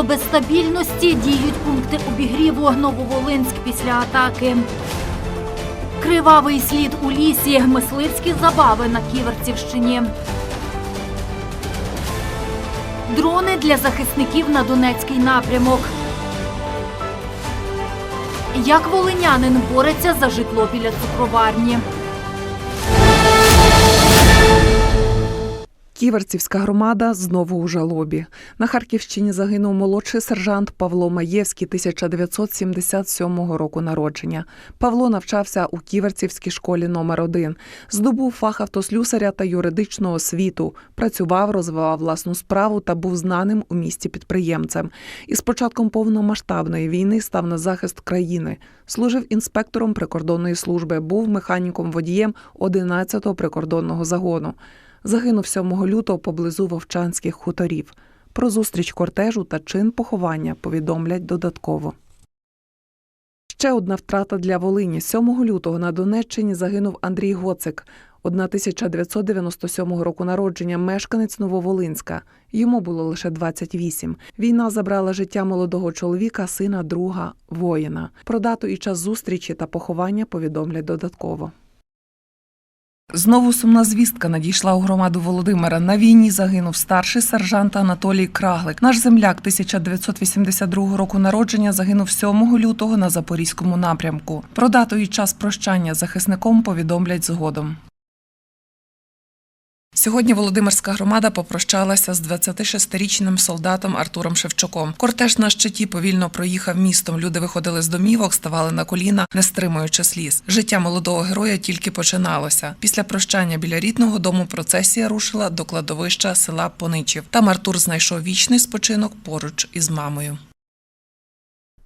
світло без стабільності діють пункти обігріву Нововолинськ після атаки. Кривавий слід у лісі, мисливські забави на Ківерцівщині. Дрони для захисників на Донецький напрямок. Як волинянин бореться за житло біля цукроварні? Ківерцівська громада знову у жалобі. На Харківщині загинув молодший сержант Павло Маєвський 1977 року народження. Павло навчався у Ківерцівській школі номер 1 здобув фах автослюсаря та юридичну освіту, працював, розвивав власну справу та був знаним у місті підприємцем. І з початком повномасштабної війни став на захист країни. Служив інспектором прикордонної служби, був механіком водієм 11-го прикордонного загону загинув 7 лютого поблизу Вовчанських хуторів. Про зустріч кортежу та чин поховання повідомлять додатково. Ще одна втрата для Волині. 7 лютого на Донеччині загинув Андрій Гоцик, 1997 року народження, мешканець Нововолинська. Йому було лише 28. Війна забрала життя молодого чоловіка, сина, друга, воїна. Про дату і час зустрічі та поховання повідомлять додатково. Знову сумна звістка надійшла у громаду Володимира. На війні загинув старший сержант Анатолій Краглик. Наш земляк 1982 року народження загинув 7 лютого на запорізькому напрямку. Про дату і час прощання захисником повідомлять згодом. Сьогодні Володимирська громада попрощалася з 26-річним солдатом Артуром Шевчуком. Кортеж на щиті повільно проїхав містом. Люди виходили з домівок, ставали на коліна, не стримуючи сліз. Життя молодого героя тільки починалося. Після прощання біля рідного дому процесія рушила до кладовища села Поничів. Там Артур знайшов вічний спочинок поруч із мамою.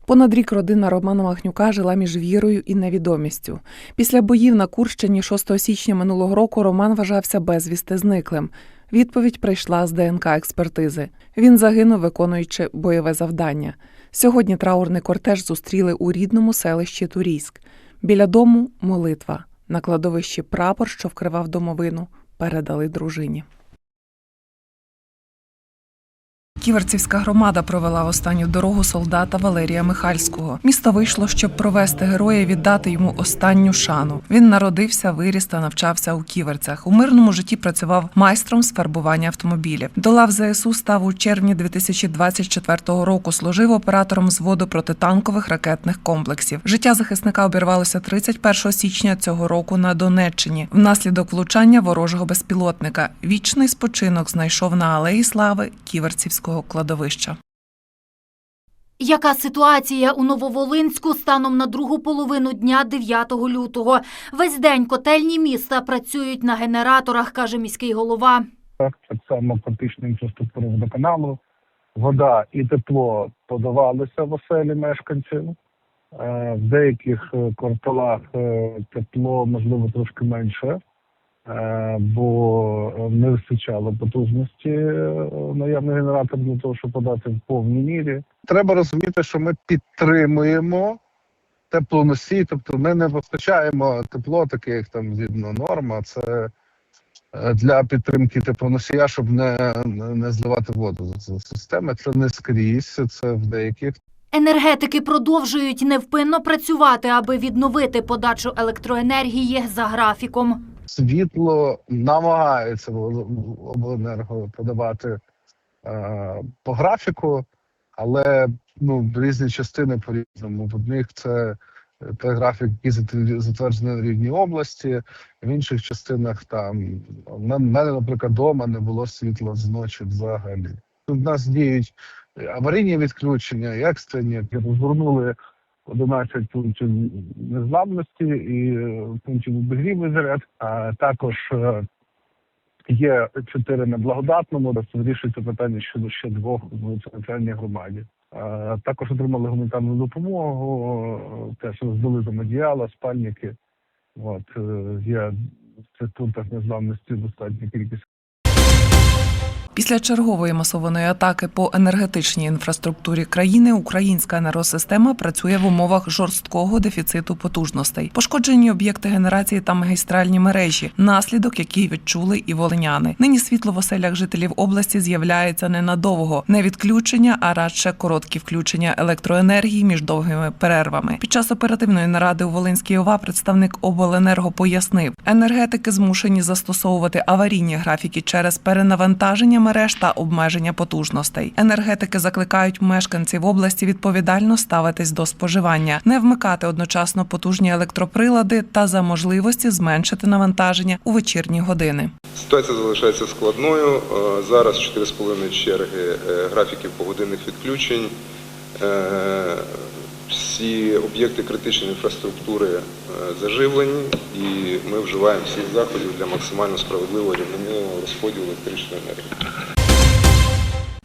Понад рік родина Романа Махнюка жила між вірою і невідомістю. Після боїв на Курщині 6 січня минулого року Роман вважався безвісти зниклим. Відповідь прийшла з ДНК експертизи. Він загинув, виконуючи бойове завдання. Сьогодні траурний кортеж зустріли у рідному селищі Турійськ. Біля дому молитва. На кладовищі прапор, що вкривав домовину, передали дружині. Ківерцівська громада провела в останню дорогу солдата Валерія Михальського. Місто вийшло, щоб провести героя і віддати йому останню шану. Він народився, виріс та навчався у ківерцях. У мирному житті працював майстром з фарбування автомобілів. До лав ЗСУ став у червні 2024 року. Служив оператором зводу протитанкових ракетних комплексів. Життя захисника обірвалося 31 січня цього року на Донеччині внаслідок влучання ворожого безпілотника. Вічний спочинок знайшов на алеї слави Ківерцівського кладовища. Яка ситуація у Нововолинську станом на другу половину дня 9 лютого? Весь день котельні міста працюють на генераторах, каже міський голова. так само критична інфраструктура водоканалу, вода і тепло подавалися в оселі мешканців. Е, В деяких е, кварталах е, тепло можливо трошки менше, бо е, не вистачало потужності е, наявних генераторів для того, щоб подати в повній мірі. Треба розуміти, що ми підтримуємо теплоносій, тобто ми не постачаємо тепло, таке як там згідно норма. Це е, для підтримки теплоносія, щоб не, не зливати воду з системи. Це не скрізь, це в деяких. Енергетики продовжують невпинно працювати, аби відновити подачу електроенергії за графіком. Світло намагається обленерго подавати е, по графіку, але ну, різні частини по-різному. В одних це е, той графік, який зат- затверджений на рівні області, в інших частинах там в мене, наприклад, вдома не було світла з ночі взагалі. У нас діють аварійні відключення, екстрені, розгорнули 11 пунктів незламності і е, пунктів обігріву заряд. А також е, є чотири на благодатному. Вирішується питання щодо ще двох в центральній громаді. Також отримали гуманітарну допомогу, е, теж роздали там одіяла, спальники. От є в цих пунктах незламності достатня кількість Після чергової масованої атаки по енергетичній інфраструктурі країни українська енергосистема працює в умовах жорсткого дефіциту потужностей. Пошкоджені об'єкти генерації та магістральні мережі, наслідок який відчули і волиняни. Нині світло в оселях жителів області з'являється ненадовго, не відключення, а радше короткі включення електроенергії між довгими перервами. Під час оперативної наради у Волинській ОВА представник обленерго пояснив, енергетики змушені застосовувати аварійні графіки через перенавантаження мереж та обмеження потужностей. Енергетики закликають мешканців області відповідально ставитись до споживання, не вмикати одночасно потужні електроприлади та за можливості зменшити навантаження у вечірні години. Ситуація залишається складною. Е, Зараз 4,5 черги е, графіків погодинних відключень. Всі об'єкти критичної інфраструктури е, заживлені, і ми вживаємо всіх заходів для максимально справедливого рівномірного розподілу електричної енергії.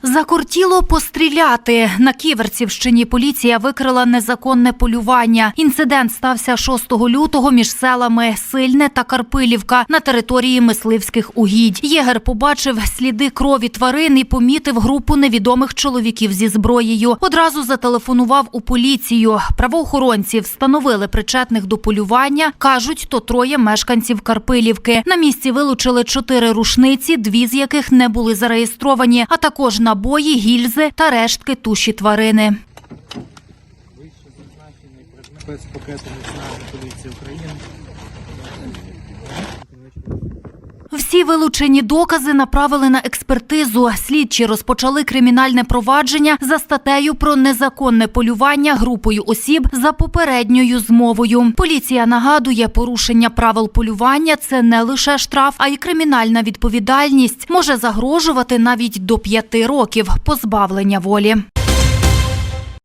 Закортіло постріляти на Ківерцівщині. Поліція викрила незаконне полювання. Інцидент стався 6 лютого між селами Сильне та Карпилівка на території мисливських угідь. Єгер побачив сліди крові тварин і помітив групу невідомих чоловіків зі зброєю. Одразу зателефонував у поліцію. Правоохоронці встановили причетних до полювання. кажуть, то троє мешканців Карпилівки. На місці вилучили чотири рушниці, дві з яких не були зареєстровані, а також набої, гільзи та рештки туші тварини. Вище зазначений предмет спецпакету Національної поліції України. Всі вилучені докази направили на експертизу. Слідчі розпочали кримінальне провадження за статтею про незаконне полювання групою осіб за попередньою змовою. Поліція нагадує, порушення правил полювання це не лише штраф, а й кримінальна відповідальність може загрожувати навіть до п'яти років позбавлення волі.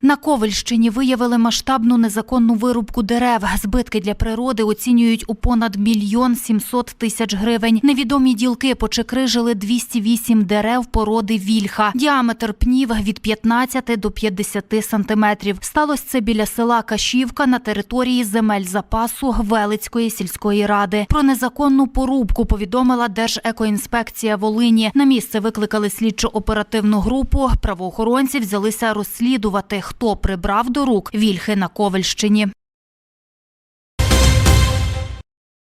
На Ковальщині виявили масштабну незаконну вирубку дерев. Збитки для природи оцінюють у понад мільйон сімсот тисяч гривень. Невідомі ділки почекрижили 208 дерев породи вільха. Діаметр пнів від 15 до 50 сантиметрів. Сталося це біля села Кашівка на території земель запасу Велицької сільської ради. Про незаконну порубку повідомила Держекоінспекція Волині. На місце викликали слідчо-оперативну групу. Правоохоронці взялися розслідувати, хто прибрав до рук вільхи на Ковальщині.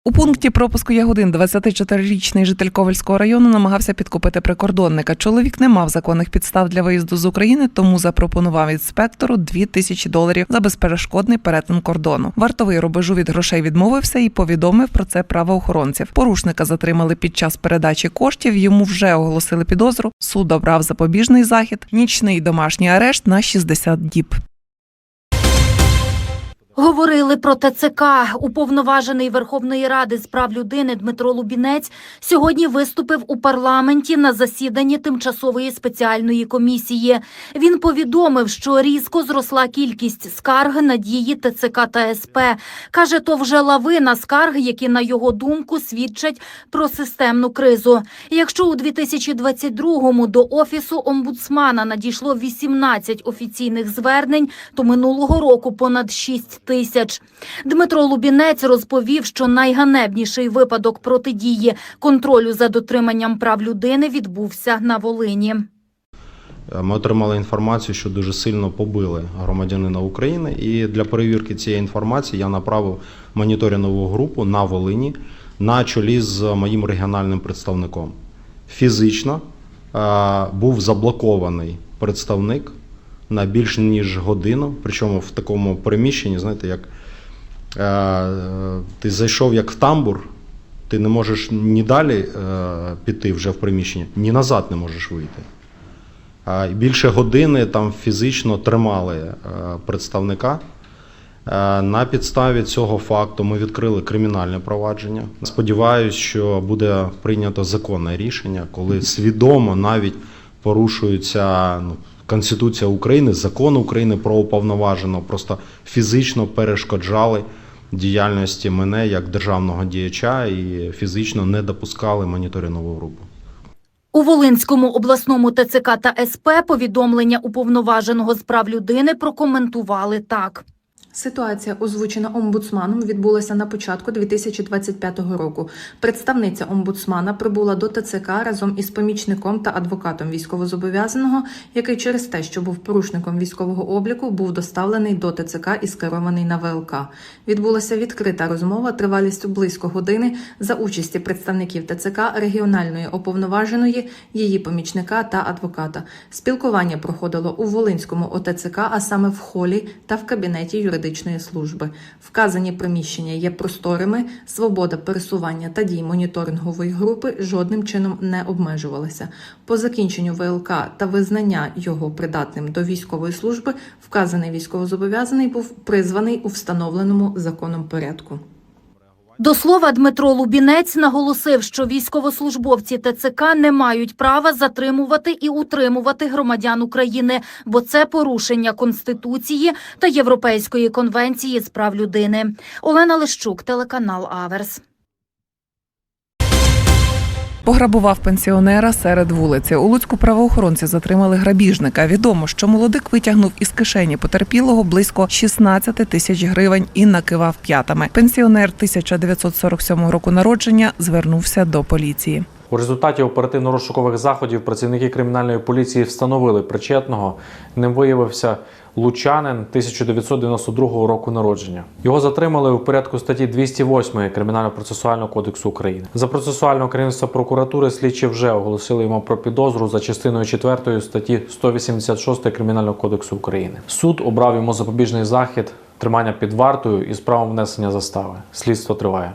У пункті пропуску Ягодин 24-річний житель Ковальського району намагався підкупити прикордонника. Чоловік не мав законних підстав для виїзду з України, тому запропонував інспектору 2 тисячі доларів за безперешкодний перетин кордону. Вартовий рубежу від грошей відмовився і повідомив про це правоохоронців. Порушника затримали під час передачі коштів. Йому вже оголосили підозру. Суд обрав запобіжний захід, нічний домашній арешт на 60 діб. Говорили про ТЦК. Уповноважений Верховної Ради з прав людини Дмитро Лубінець сьогодні виступив у парламенті на засіданні тимчасової спеціальної комісії. Він повідомив, що різко зросла кількість скарг на дії ТЦК та СП. Каже, то вже лавина скарг, які на його думку свідчать про системну кризу. Якщо у 2022-му до офісу омбудсмана надійшло 18 офіційних звернень, то минулого року понад 6 тисяч. Дмитро Лубінець розповів, що найганебніший випадок протидії контролю за дотриманням прав людини відбувся на Волині. Ми отримали інформацію, що дуже сильно побили громадянина України, і для перевірки цієї інформації я направив моніторингову групу на Волині на чолі з моїм регіональним представником. Фізично е, був заблокований представник на більш ніж годину, причому в такому приміщенні, знаєте, як е, ти зайшов як в тамбур, ти не можеш ні далі е, піти вже в приміщення, ні назад не можеш вийти. А, Більше години там фізично тримали е, представника. Е, На підставі цього факту ми відкрили кримінальне провадження. Сподіваюсь, що буде прийнято законне рішення, коли свідомо навіть порушується ну, Конституція України, закон України про уповноваженого, просто фізично перешкоджали діяльності мене як державного діяча і фізично не допускали моніторингову групу. У Волинському обласному ТЦК та СП повідомлення уповноваженого з прав людини прокоментували так. Ситуація, озвучена омбудсманом, відбулася на початку 2025 року. Представниця омбудсмана прибула до ТЦК разом із помічником та адвокатом військовозобов'язаного, який через те, що був порушником військового обліку, був доставлений до ТЦК і скерований на ВЛК. Відбулася відкрита розмова тривалістю близько години за участі представників ТЦК, регіональної оповноваженої, її помічника та адвоката. Спілкування проходило у Волинському ОТЦК, а саме в холі та в кабінеті юридичної служби. Вказані приміщення є просторими, свобода пересування та дій моніторингової групи жодним чином не обмежувалася. По закінченню ВЛК та визнання його придатним до військової служби, вказаний військовозобов'язаний був призваний у встановленому законом порядку. До слова, Дмитро Лубінець наголосив, що військовослужбовці ТЦК не мають права затримувати і утримувати громадян України, бо це порушення Конституції та Європейської конвенції з прав людини. Олена Лищук, телеканал Аверс. Пограбував пенсіонера серед вулиці. У Луцьку правоохоронці затримали грабіжника. Відомо, що молодик витягнув із кишені потерпілого близько 16 тисяч гривень і накивав п'ятами. Пенсіонер 1947 року народження звернувся до поліції. У результаті оперативно-розшукових заходів працівники кримінальної поліції встановили причетного. Ним виявився лучанин 1992 року народження. Його затримали у порядку статті 208 Кримінально-процесуального кодексу України. За процесуального керівництва прокуратури слідчі вже оголосили йому про підозру за частиною 4 статті 186 Кримінального кодексу України. Суд обрав йому запобіжний захід тримання під вартою із правом внесення застави. Слідство триває.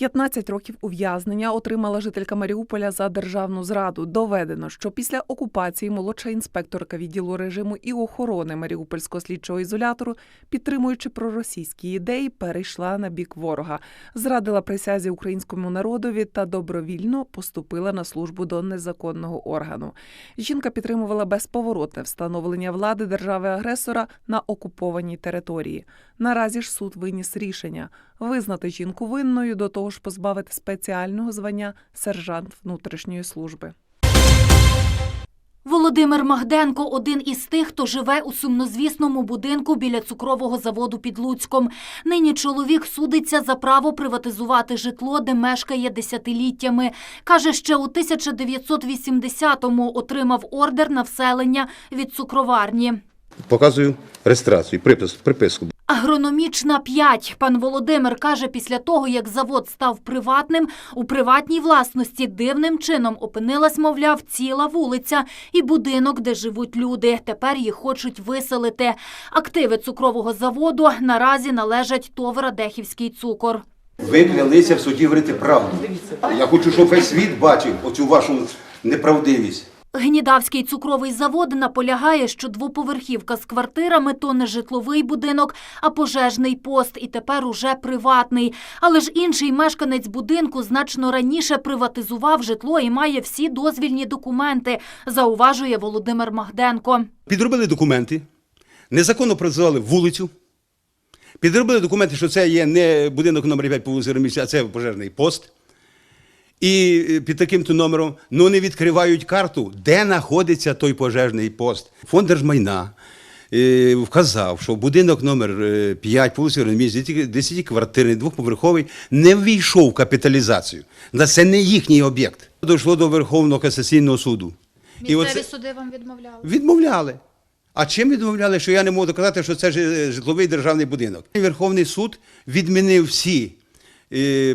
15 років ув'язнення отримала жителька Маріуполя за державну зраду. Доведено, що після окупації молодша інспекторка відділу режиму і охорони Маріупольського слідчого ізолятору, підтримуючи проросійські ідеї, перейшла на бік ворога, зрадила присязі українському народові та добровільно поступила на службу до незаконного органу. Жінка підтримувала безповоротне встановлення влади держави-агресора на окупованій території. Наразі ж суд виніс рішення визнати жінку винною до того ж позбавити спеціального звання сержант внутрішньої служби. Володимир Магденко один із тих, хто живе у сумнозвісному будинку біля цукрового заводу під Луцьком. Нині чоловік судиться за право приватизувати житло, де мешкає десятиліттями. Каже, ще у 1980-му отримав ордер на вселення від цукроварні. Показую реєстрацію, припис, приписку. Агрономічна 5. Пан Володимир каже, після того, як завод став приватним, у приватній власності дивним чином опинилась, мовляв, ціла вулиця і будинок, де живуть люди. Тепер їх хочуть виселити. Активи цукрового заводу наразі належать ТОВ «Радехівський цукор». Ви клялися в суді говорити правду. Я хочу, щоб весь світ бачив оцю вашу неправдивість. Гнідавський цукровий завод наполягає, що двоповерхівка з квартирами то не житловий будинок, а пожежний пост, і тепер уже приватний. Але ж інший мешканець будинку значно раніше приватизував житло і має всі дозвільні документи, зауважує Володимир Магденко. Підробили документи, незаконно приватизували вулицю. Підробили документи, що це є не будинок номер 5 по вулиці а це пожежний пост. І е, під таким-то номером ну не відкривають карту, де знаходиться той пожежний пост. Фонд держмайна е, вказав, що будинок номер 5 по вулиці Ремісля, 10-квартирний, двохповерховий, не ввійшов в капіталізацію. На Це не їхній об'єкт. Дійшло до Верховного касаційного суду. І оце- суди вам відмовляли? Відмовляли. А чим відмовляли, що я не можу доказати, що це е, житловий державний будинок? Верховний суд відмінив всі е,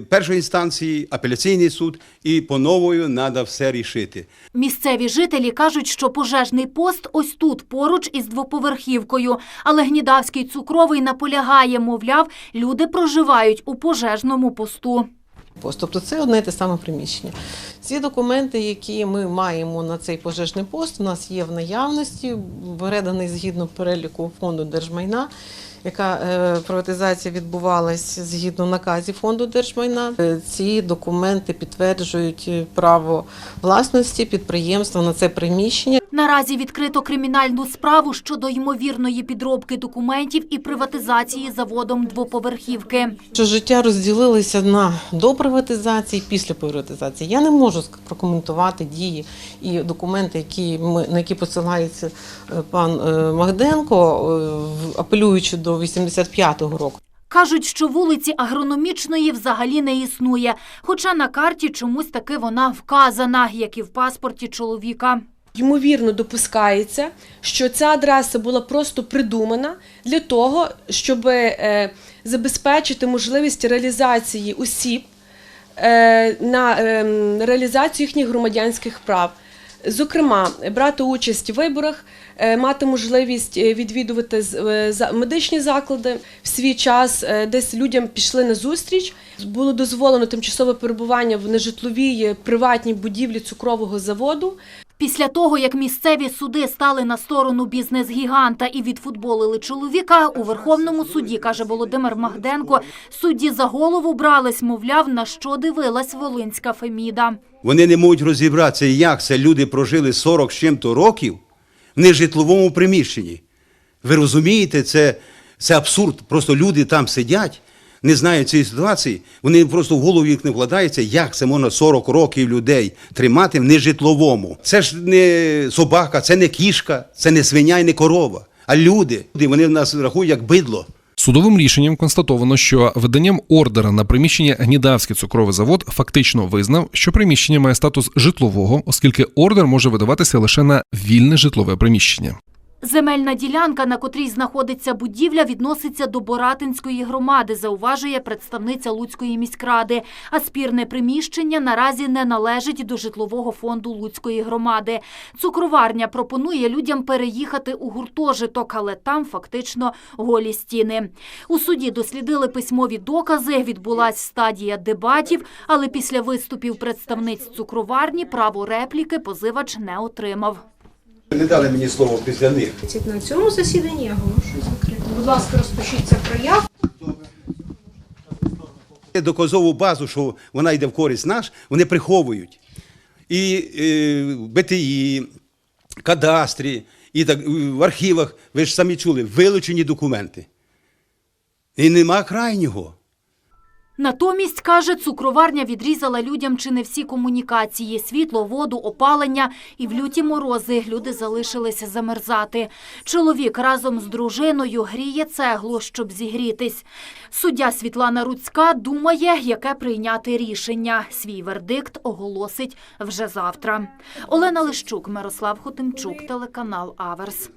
першої інстанції, апеляційний суд, і по новою треба все рішити. Місцеві жителі кажуть, що пожежний пост ось тут, поруч із двоповерхівкою. Але Гнідавський цукровий наполягає, мовляв, люди проживають у пожежному посту. пост. Тобто це одне і те саме приміщення. Всі документи, які ми маємо на цей пожежний пост, у нас є в наявності, переданий згідно переліку фонду держмайна. Яка е, приватизація відбувалась згідно наказів фонду держмайна? Е, Ці документи підтверджують е, право власності підприємства на це приміщення. Наразі відкрито кримінальну справу щодо ймовірної підробки документів і приватизації заводом двоповерхівки. Що життя розділилися на до приватизації, після приватизації. Я не можу прокоментувати дії і документи, які ми на які посилається пан Магденко, апелюючи до 85-го року. Кажуть, що вулиці агрономічної взагалі не існує, хоча на карті чомусь таки вона вказана, як і в паспорті чоловіка. Ймовірно, допускається, що ця адреса була просто придумана для того, щоб е, забезпечити можливість реалізації осіб е, на е, реалізацію їхніх громадянських прав. Зокрема, брати участь в виборах, мати можливість е, відвідувати з- е, медичні заклади. В свій час е, десь людям пішли на зустріч. Було дозволено тимчасове перебування в нежитловій е, приватній будівлі цукрового заводу. Після того, як місцеві суди стали на сторону бізнес-гіганта і відфутболили чоловіка, у Верховному суді, каже Володимир Магденко, судді за голову брались, мовляв, на що дивилась Волинська Феміда. Вони не можуть розібратися, як це люди прожили 40 з чим-то років нежитловому приміщенні. Ви розумієте, це, це абсурд. Просто люди там сидять, не знають цієї ситуації, вони просто в голову їх не вкладається, як це можна 40 років людей тримати в нежитловому. Це ж не собака, це не кішка, це не свиня і не корова. А люди, вони в нас рахують як бидло. Судовим рішенням констатовано, що виданням ордера на приміщення Гнідавський цукровий завод фактично визнав, що приміщення має статус житлового, оскільки ордер може видаватися лише на вільне житлове приміщення. Земельна ділянка, на котрій знаходиться будівля, відноситься до Боратинської громади, зауважує представниця Луцької міськради. А спірне приміщення наразі не належить до житлового фонду Луцької громади. Цукроварня пропонує людям переїхати у гуртожиток, але там фактично голі стіни. У суді дослідили письмові докази, відбулась стадія дебатів, але після виступів представниць цукроварні право репліки позивач не отримав. Не дали мені слово після них. На цьому засіданні я оголошую закритим. Будь ласка, розпишіться прояв. доказову базу, що вона йде в користь наш, вони приховують. І е, БТІ, кадастрі, і так, в архівах, ви ж самі чули, вилучені документи. І нема крайнього. Натомість, каже, цукроварня відрізала людям чи не всі комунікації – світло, воду, опалення. І в люті морози люди залишилися замерзати. Чоловік разом з дружиною гріє цеглу, щоб зігрітись. Суддя Світлана Руцька думає, яке прийняти рішення. Свій вердикт оголосить вже завтра. Олена Лищук, Мирослав Хотимчук, телеканал Аверс.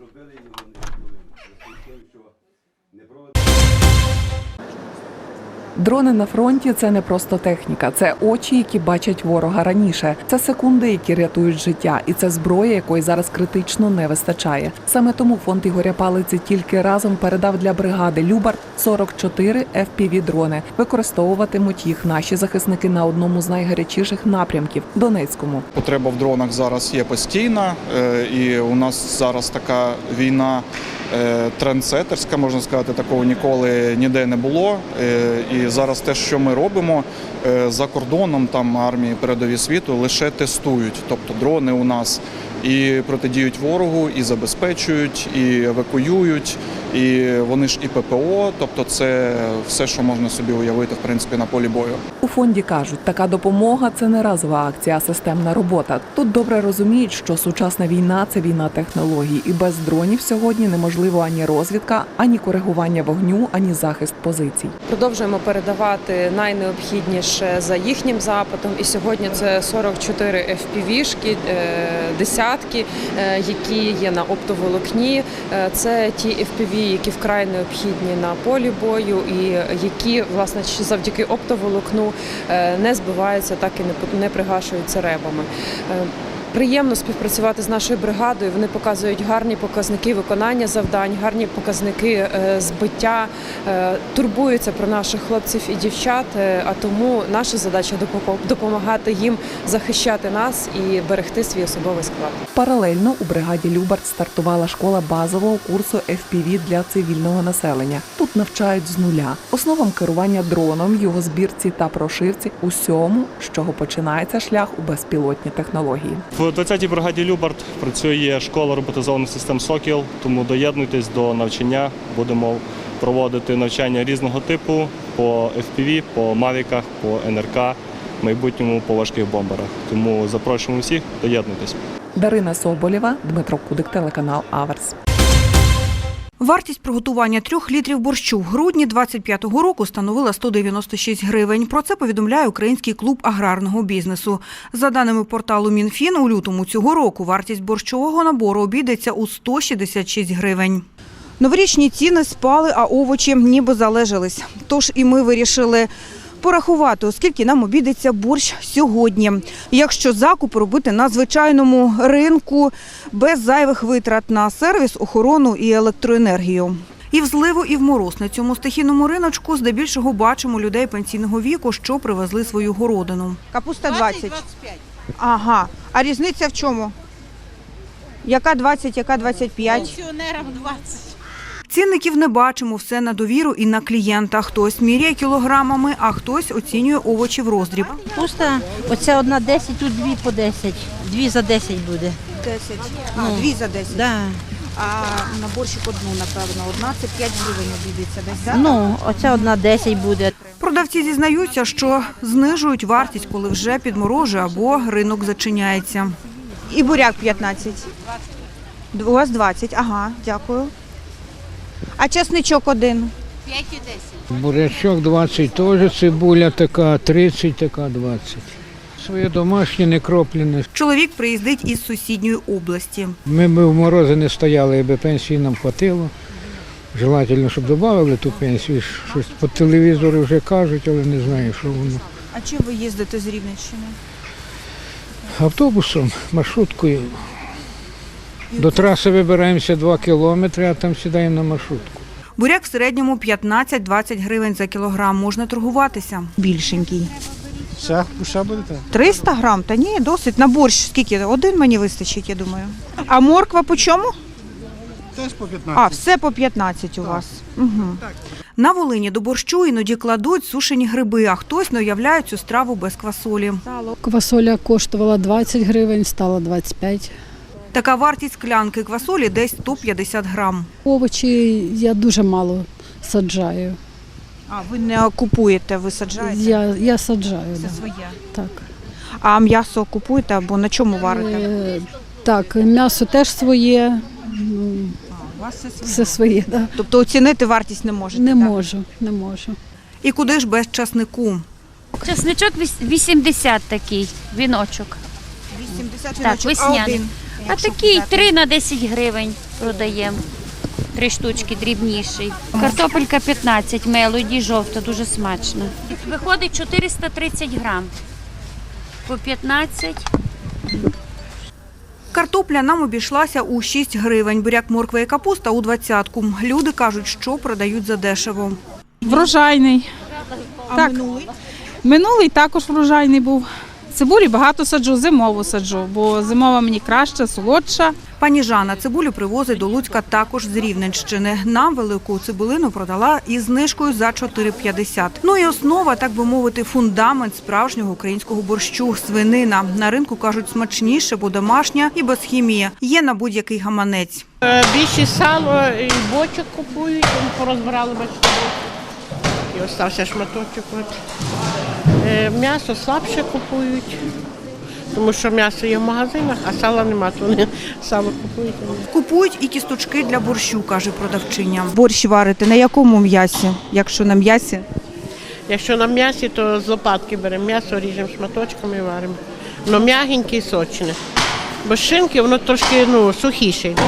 Дрони на фронті це не просто техніка, це очі, які бачать ворога раніше. Це секунди, які рятують життя, і це зброя, якої зараз критично не вистачає. Саме тому фонд Ігоря Палиці тільки разом передав для бригади Любард 44 fpv дрони. Використовуватимуть їх наші захисники на одному з найгарячіших напрямків Донецькому. Потреба в дронах зараз є постійна, е, і у нас зараз така війна е, трендсеттерська, можна сказати, такого ніколи ніде не було. Е, Зараз те, що ми робимо е, за кордоном, там армії передові світу лише тестують. Тобто дрони у нас і протидіють ворогу, і забезпечують, і евакуюють, і вони ж і ППО, тобто це все, що можна собі уявити в принципі на полі бою. У фонді кажуть, така допомога це не разова акція, а системна робота. Тут добре розуміють, що сучасна війна це війна технологій, і без дронів сьогодні неможливо ані розвідка, ані коригування вогню, ані захист позицій. Продовжуємо передавати найнеобхідніше за їхнім запитом. І сьогодні це 44 FPV-шки, 10 зарядки, е, які є на оптоволокні. Е, це ті FPV, які вкрай необхідні на полі бою, і які власне завдяки оптоволокну е, не збиваються, так і не пригашуються ребами. Приємно співпрацювати з нашою бригадою. Вони показують гарні показники виконання завдань, гарні показники е, збиття, е, турбуються про наших хлопців і дівчат. е, А тому наша задача допомагати їм захищати нас і берегти свій особовий склад. Паралельно у бригаді Любард стартувала школа базового курсу FPV для цивільного населення. Тут навчають з нуля основам керування дроном, його збірці та прошивці, усьому, з чого починається шлях у безпілотні технології. В 20-й бригаді Любард працює школа роботизованих систем Сокіл, тому доєднуйтесь до навчання. Будемо проводити навчання різного типу по FPV, по Мавіках, по НРК, в майбутньому по важких бомберах. Тому запрошуємо всіх, доєднуйтесь. Дарина Соболєва, Дмитро Кудик, телеканал Аверс. Вартість приготування трьох літрів борщу в грудні 25-го року становила 196 гривень. Про це повідомляє Український клуб аграрного бізнесу. За даними порталу Мінфін, у лютому цього року вартість борщового набору обійдеться у 166 гривень. Новорічні ціни спали, а овочі ніби залежались. Тож і ми вирішили порахувати, оскільки нам обійдеться борщ сьогодні. Якщо закуп робити на звичайному ринку без зайвих витрат на сервіс, охорону і електроенергію. І в зливу, і в мороз на цьому стихійному риночку здебільшого бачимо людей пенсійного віку, що привезли свою городину. Капуста 20. Ага. А різниця в чому? Яка 20, яка 25? Пенсіонерам 20. Цінників не бачимо, все на довіру і на клієнта. Хтось міряє кілограмами, а хтось оцінює овочі в роздріб. Пуста, оця одна 10, тут дві по 10. Дві за 10 буде. 10. А, Ну, дві за 10. Да. А на борщик одну, напевно, одна це 5 гривень обійдеться десь. да? Ну, оця одна 10 буде. Продавці зізнаються, що знижують вартість, коли вже підморожує або ринок зачиняється. І буряк 15. У вас 20, ага, дякую. А чесничок один. 5 і 10. Бурячок 20 теж, цибуля така 30, така 20. Своє домашнє не кроплене. Чоловік приїздить із сусідньої області. Ми б в морози не стояли, аби пенсії нам хватило. Желательно, щоб додали ту пенсію. Щось по телевізору вже кажуть, але не знаю, що воно. А чим ви їздите з Рівненщини? Автобусом, маршруткою. До траси вибираємося 2 кілометри, а там сідаємо на маршрутку. Буряк в середньому 15-20 гривень за кілограм. Можна торгуватися. Більшенький. Ще, ще будете? 300 грам? Та ні, досить. На борщ скільки? Один мені вистачить, я думаю. А морква по чому? Теж по 15. А, все по 15 у вас. Угу. На Волині до борщу іноді кладуть сушені гриби, а хтось не уявляє цю страву без квасолі. Квасоля коштувала 20 гривень, стала 25. Така вартість склянки квасолі десь 150 грам. Овочі я дуже мало саджаю. А ви не купуєте, ви саджаєте? Я, я саджаю. Це да. своє. Так. А м'ясо купуєте або на чому варите? Е, так, м'ясо теж своє. ну, У вас все Все своє, да. Тобто оцінити вартість не можете? Не так? можу, не можу. І куди ж без часнику? Чесничок віс- 80 такий, віночок. 80 Так, весняний. А такий 3 на 10 гривень продаємо. Три штучки дрібніший. Картопелька 15, мелоді, жовта, дуже смачно. Виходить 430 грам. По 15. Картопля нам обійшлася у 6 гривень, буряк, морква і капуста у двадцятку. Люди кажуть, що продають за дешево. Врожайний. А Так. минулий? Минулий також врожайний був. Цибулі багато саджу, зимову саджу, бо зимова мені краща, солодша. Пані Жанна цибулю привозить до Луцька також з Рівненщини. Нам велику цибулину продала із знижкою за 4,50. Ну і основа, так би мовити, фундамент справжнього українського борщу – свинина. На ринку кажуть смачніше, бо домашня і без хімії. Є на будь-який гаманець. Е, Більше сало і бочок купують, порозбирали бачите. І остався шматочок. От. Е, М'ясо слабше купують, тому що м'ясо є в магазинах, а сала нема, то вони сало купують. Купують і кісточки для борщу, каже продавчиня. Борщ варите на якому м'ясі? Якщо на м'ясі? Якщо на м'ясі, то з лопатки беремо м'ясо, ріжемо шматочками і варимо. Воно м'ягеньке і сочне. Бо з шинки воно трошки ну, сухіше йде,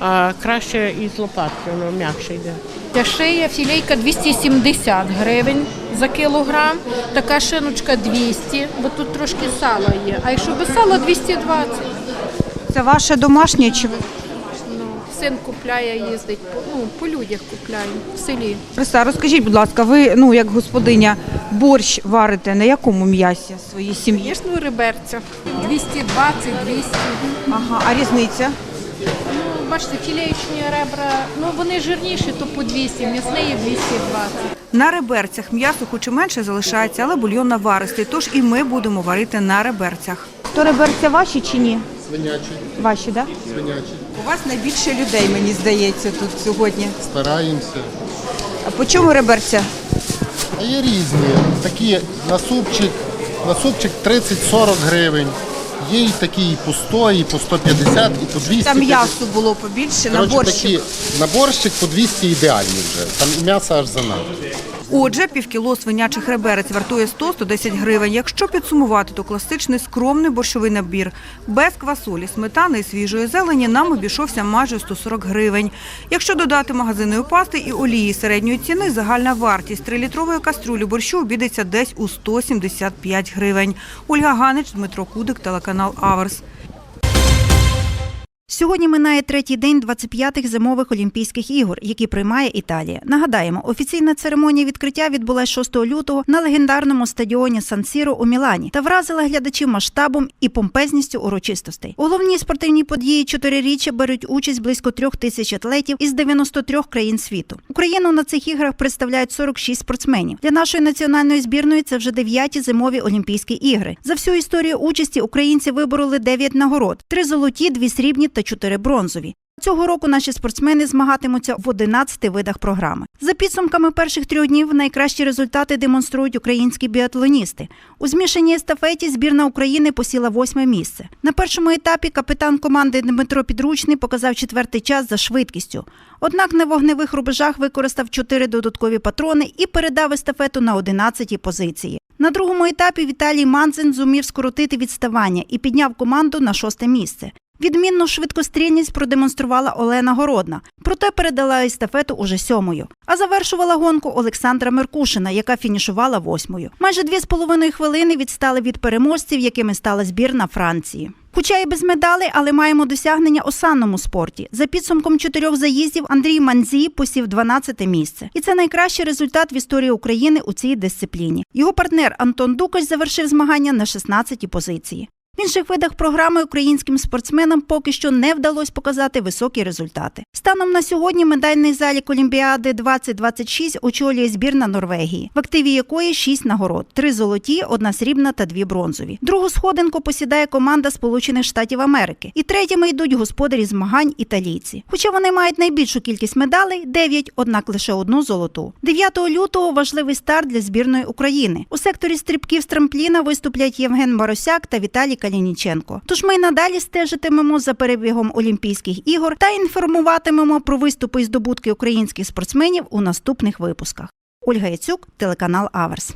а краще із лопатки, воно м'якше йде. Ця шия філейка 270 гривень за кілограм, така шиночка 200, бо тут трошки сала є. А якщо без сала 220. Це ваше домашнє чи ви? Ну, син купляє, їздить, по- ну, по людях купляє в селі. Христа, розкажіть, будь ласка, ви, ну як господиня, борщ варите на якому м'ясі своїй сім'ї? Звісно, реберця. 220, 200. Ага, а різниця? Бачите, філеєчні ребра, ну вони жирніші, то по 200, м'ясне є 220. На реберцях м'ясо хоч і менше залишається, але бульйон наваристий, тож і ми будемо варити на реберцях. То реберця ваші чи ні? Свинячі, Ваші, так? свинячі. У вас найбільше людей, мені здається, тут сьогодні. Стараємося. А по чому реберця? А є різні. Такі на супчик, на супчик 30-40 гривень. Є і такі і по 100, і по 150, і по 200. Там м'ясо було побільше на Коротше, борщик. такі, на борщик по 200 ідеальні вже. Там і м'ясо аж занадто. Отже, півкіло свинячих реберець вартує 100-110 гривень. Якщо підсумувати, то класичний скромний борщовий набір без квасолі, сметани і свіжої зелені нам обійшовся майже 140 гривень. Якщо додати магазинної пасти і олії середньої ціни, загальна вартість 3-літрової каструлі борщу обійдеться десь у 175 гривень. Ольга Ганич, Дмитро Кудик, телеканал Аверс. Сьогодні минає третій день 25-х зимових Олімпійських ігор, які приймає Італія. Нагадаємо, офіційна церемонія відкриття відбулася 6 лютого на легендарному стадіоні Сан-Сіро у Мілані та вразила глядачів масштабом і помпезністю урочистостей. У головній спортивній події чотириріччя беруть участь близько трьох тисяч атлетів із 93 країн світу. Україну на цих іграх представляють 46 спортсменів. Для нашої національної збірної це вже дев'яті зимові Олімпійські ігри. За всю історію участі українці вибороли 9 нагород: три золоті, дві срібні та чотири бронзові. Цього року наші спортсмени змагатимуться в 11 видах програми. За підсумками перших трьох днів найкращі результати демонструють українські біатлоністи. У змішаній естафеті збірна України посіла восьме місце. На першому етапі капітан команди Дмитро Підручний показав четвертий час за швидкістю. Однак на вогневих рубежах використав чотири додаткові патрони і передав естафету на 11-й позиції. На другому етапі Віталій Манзин зумів скоротити відставання і підняв команду на шосте місце. Відмінну швидкострільність продемонструвала Олена Городна, проте передала естафету уже сьомою. А завершувала гонку Олександра Меркушина, яка фінішувала восьмою. Майже дві з половиною хвилини відстали від переможців, якими стала збірна Франції. Хоча і без медалей, але маємо досягнення у санному спорті. За підсумком чотирьох заїздів Андрій Манзі посів 12 місце. І це найкращий результат в історії України у цій дисципліні. Його партнер Антон Дукаш завершив змагання на 16-й позиції. В інших видах програми українським спортсменам поки що не вдалося показати високі результати. Станом на сьогодні медальний залік Олімпіади 2026 очолює збірна Норвегії, в активі якої шість нагород: три золоті, одна срібна та дві бронзові. Другу сходинку посідає команда Сполучених Штатів Америки. І третіми йдуть господарі змагань італійці. Хоча вони мають найбільшу кількість медалей 9, однак лише одну золоту. 9 лютого важливий старт для збірної України. У секторі стрибків з трампліна виступлять Євген Маросяк та Віталій Калініченко. Тож ми й надалі стежитимемо за перебігом Олімпійських ігор та інформуватимемо про виступи і здобутки українських спортсменів у наступних випусках. Ольга Яцюк, телеканал Аверс.